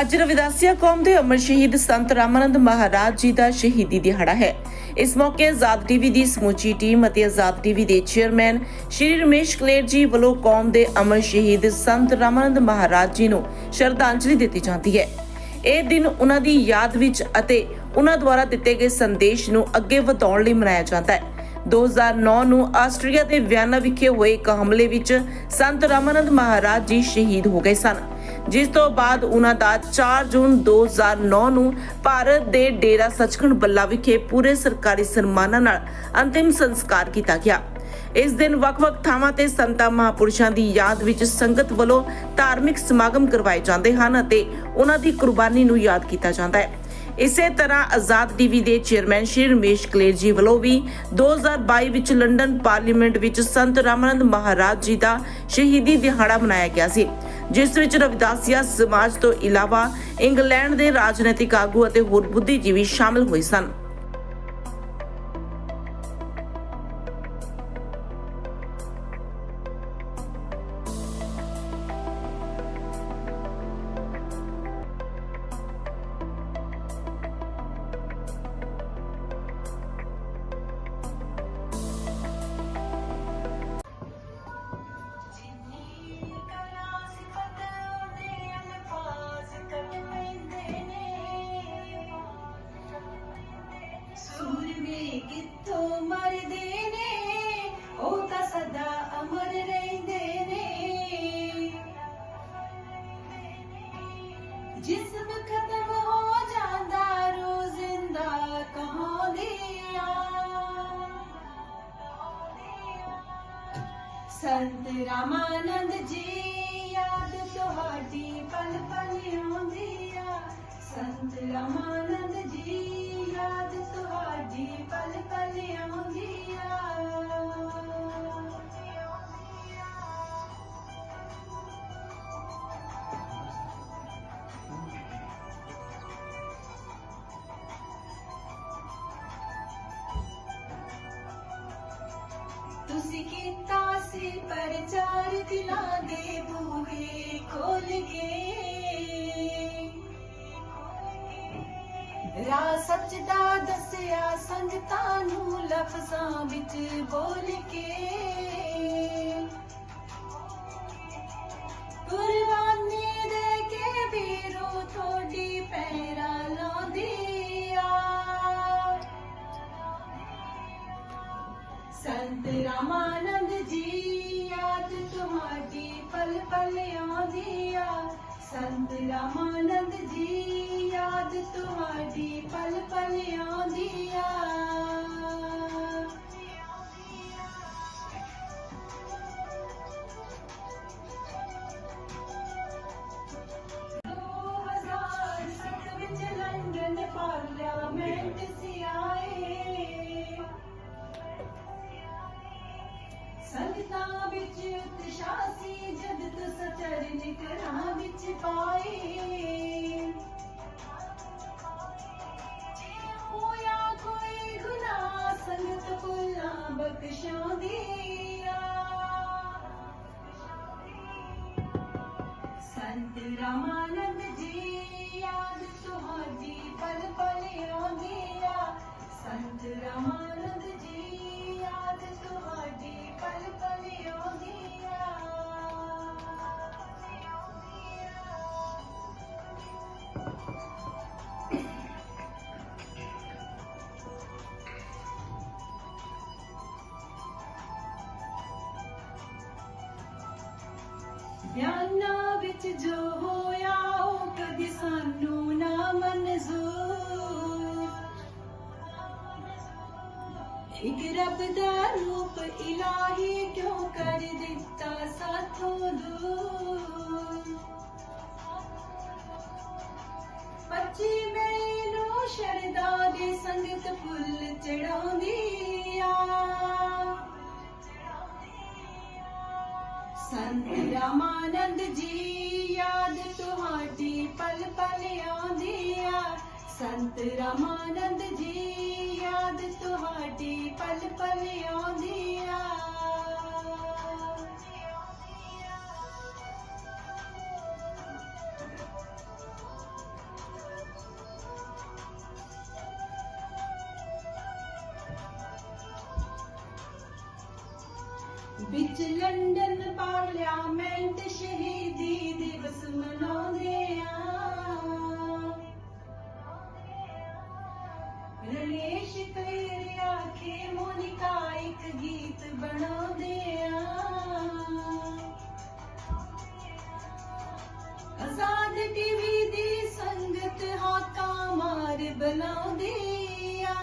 ਅੱਜ ਰਵਿਦਾਸੀਆ ਕੌਮ ਦੇ ਅਮਰ ਸ਼ਹੀਦ ਸੰਤ ਰਾਮਾਨੰਦ ਮਹਾਰਾਜ ਜੀ ਦਾ ਸ਼ਹੀਦੀ ਦਿਹਾੜਾ ਹੈ। ਇਸ ਮੌਕੇ ਆਜ਼ਾਦ ਟੀਵੀ ਦੀ ਸਮੁੱਚੀ ਟੀਮ ਅਤੇ ਆਜ਼ਾਦ ਟੀਵੀ ਦੇ ਚੇਅਰਮੈਨ ਸ਼੍ਰੀ ਰਮੇਸ਼ ਕਲੇਰ ਜੀ ਵੱਲੋਂ ਕੌਮ ਦੇ ਅਮਰ ਸ਼ਹੀਦ ਸੰਤ ਰਾਮਾਨੰਦ ਮਹਾਰਾਜ ਜੀ ਨੂੰ ਸ਼ਰਧਾਂਜਲੀ ਦਿੱਤੀ ਜਾਂਦੀ ਹੈ। ਇਹ ਦਿਨ ਉਹਨਾਂ ਦੀ ਯਾਦ ਵਿੱਚ ਅਤੇ ਉਹਨਾਂ ਦੁਆਰਾ ਦਿੱਤੇ ਗਏ ਸੰਦੇਸ਼ ਨੂੰ ਅੱਗੇ ਵਧਾਉਣ ਲਈ ਮਨਾਇਆ ਜਾਂਦਾ ਹੈ। 2009 ਨੂੰ ਆਸਟਰੀਆ ਦੇ ਵਿਆਨਾ ਵਿਖੇ ਹੋਏ ਇੱਕ ਹਮਲੇ ਵਿੱਚ ਸੰਤ ਰਾਮਾਨੰਦ ਮਹਾਰਾਜ ਜੀ ਸ਼ਹੀਦ ਹੋ ਗਏ ਸਨ। ਜਿਸ ਤੋਂ ਬਾਅਦ ਉਹਨਾਂ ਦਾ 4 ਜੂਨ 2009 ਨੂੰ ਭਾਰਤ ਦੇ ਡੇਰਾ ਸੱਚਖੰਡ ਬੱਲਾ ਵਿਖੇ ਪੂਰੇ ਸਰਕਾਰੀ ਸਨਮਾਨਾਂ ਨਾਲ ਅੰਤਿਮ ਸੰਸਕਾਰ ਕੀਤਾ ਗਿਆ। ਇਸ ਦਿਨ ਵੱਖ-ਵੱਖ ਥਾਵਾਂ ਤੇ ਸੰਤਾਂ ਮਹਾਪੁਰਸ਼ਾਂ ਦੀ ਯਾਦ ਵਿੱਚ ਸੰਗਤ ਵੱਲੋਂ ਧਾਰਮਿਕ ਸਮਾਗਮ ਕਰਵਾਏ ਜਾਂਦੇ ਹਨ ਅਤੇ ਉਹਨਾਂ ਦੀ ਕੁਰਬਾਨੀ ਨੂੰ ਯਾਦ ਕੀਤਾ ਜਾਂਦਾ ਹੈ। ਇਸੇ ਤਰ੍ਹਾਂ ਆਜ਼ਾਦ ਟੀਵੀ ਦੇ ਚੇਅਰਮੈਨ ਸ਼੍ਰੀ ਰਮੇਸ਼ ਕਲੇਰ ਜੀ ਵੱਲੋਂ ਵੀ 2022 ਵਿੱਚ ਲੰਡਨ ਪਾਰਲੀਮੈਂਟ ਵਿੱਚ ਸੰਤ ਰਾਮਾਨੰਦ ਮਹਾਰਾਜ ਜੀ ਦਾ ਸ਼ਹੀਦੀ ਦਿਹਾੜਾ ਮਨਾਇਆ ਗਿਆ ਸੀ। ਜਿਸ ਵਿੱਚ ਰਵਿਦਾਸੀਆ ਸਮਾਜ ਤੋਂ ਇਲਾਵਾ ਇੰਗਲੈਂਡ ਦੇ ਰਾਜਨੀਤਿਕ ਆਗੂ ਅਤੇ ਹੋਰ ਬੁੱਧੀਜੀਵੀ ਸ਼ਾਮਲ ਹੋਏ ਸਨ। ਕਿੱਥੋਂ ਮਰਦੇ ਨੇ? ਉਹ ਤਾਂ ਸਦਾ ਅਮਰ ਰਹਿੰਦੇ ਨੇ। ਜਿਸਮ ਖਤਮ ਹੋ ਜਾਂਦਾ, ਰੋਜ਼ਿੰਦਾ ਕਹਾਉਂਦੇ ਆ। ਸੰਤ ਰਾਮਾਨੰਦ ਜੀ, ਯਾਦ ਤੁਹਾਡੀ ਪਲ ਪਲ ਆਉਂਦੀ ਆ। ਸੰਤ ਰਾਮ ਤੁਸੀਂ ਕੀਤਾ ਸੀ ਪ੍ਰਚਾਰ ਦਿਲਾਂ ਦੇ ਬੂਹੇ ਖੋਲ ਗਏ ਰਾ ਸੱਚਦਾ ਦੱਸਿਆ ਸੰਗਤਾਂ ਨੂੰ ਲਫ਼ਜ਼ਾਂ ਵਿੱਚ ਬੋਲ ਕੇ। ਸੰਤ ਰਾਮਾਨੰਦ ਜੀ ਯਾਦ ਤੁਹਾਡੀ ਪਲ ਪਲ ਆਉਂਦੀ ਆ। ਵਿੱਚ ਪਾਏ ਹੋਇਆ ਕੋਈ ਗੁਨਾਹ ਸੰਗਤ ਭੁੱਲਾਂ ਬਖਸ਼ਾਉਂਦੀ ਆ ਸੰਤ ਰਾਮਾਨੰਦ ਜੀ ਯਾਦ ਤੁਹਾਡੀ ਪਲ ਪਲ ਆਉਂਦੀ ਆ। ਸੰਤ ਰਾਮਾਨੰਦ ਬਿਆਨਾਂ ਵਿੱਚ ਜੋ ਹੋਇਆ, ਉਹ ਕਦੀ ਸਾਨੂੰ ਨਾ ਮਨਜ਼ੂਰ। ਇੱਕ ਰੱਬ ਦਾ ਰੂਪ ਇਲਾਹੀ ਕਿਉਂ ਕਰ ਦਿੱਤਾ ਸਾਥੋਂ ਦੂਰ? ਪੱਚੀ ਮਈ ਨੂੰ ਸ਼ਰਦਾ ਦੀ ਸੰਗਤ ਫੁੱਲ ਚੜਾਉਂਦੀ ਸੰਤ ਰਾਮਾਨੰਦ ਜੀ ਯਾਦ ਤੁਹਾਡੀ ਪਲ ਪਲ ਆਉਂਦੀ ਆ ਸੰਤ ਰਾਮਾਨੰਦ ਜੀ ਯਾਦ ਤੁਹਾਡੀ ਪਲ ਪਲ ਵਿੱਚ ਲੰਡਨ ਪਾਰਲੀਮੈਂਟ ਸ਼ਹੀਦੀ ਦਿਵਸ ਮਨਾਉਂਦੇ ਆ। ਰਣੇਸ਼ ਤੇਰੇ ਆਖੇ ਮੋਨਿਕਾ ਇੱਕ ਗੀਤ ਬਣਾਉਂਦੇ ਆ। ਆਜ਼ਾਦ ਟੀਵੀ ਦੀ ਸੰਗਤ ਹਾਕਾ ਮਾਰ ਬੁਲਾਉਂਦੀ ਆ।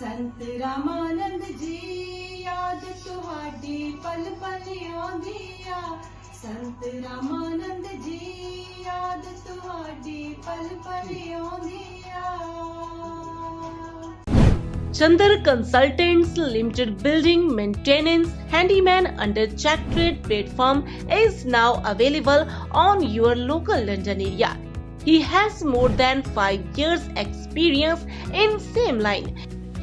ਸੰਤ ਰਾਮਾਨੰਦ ਜੀ ਯਾਦ ਤੁਹਾਡੀ ਪਲ ਪਲ ਆਉਂਦੀ ਆ ਸੰਤ ਰਾਮਾਨੰਦ ਜੀ ਯਾਦ ਤੁਹਾਡੀ ਪਲ ਪਲ ਆਉਂਦੀ ਆ Chandar Consultants Limited Building Maintenance Handyman under Check Trade platform is now available on your local London area. He has more than 5 years experience in same line.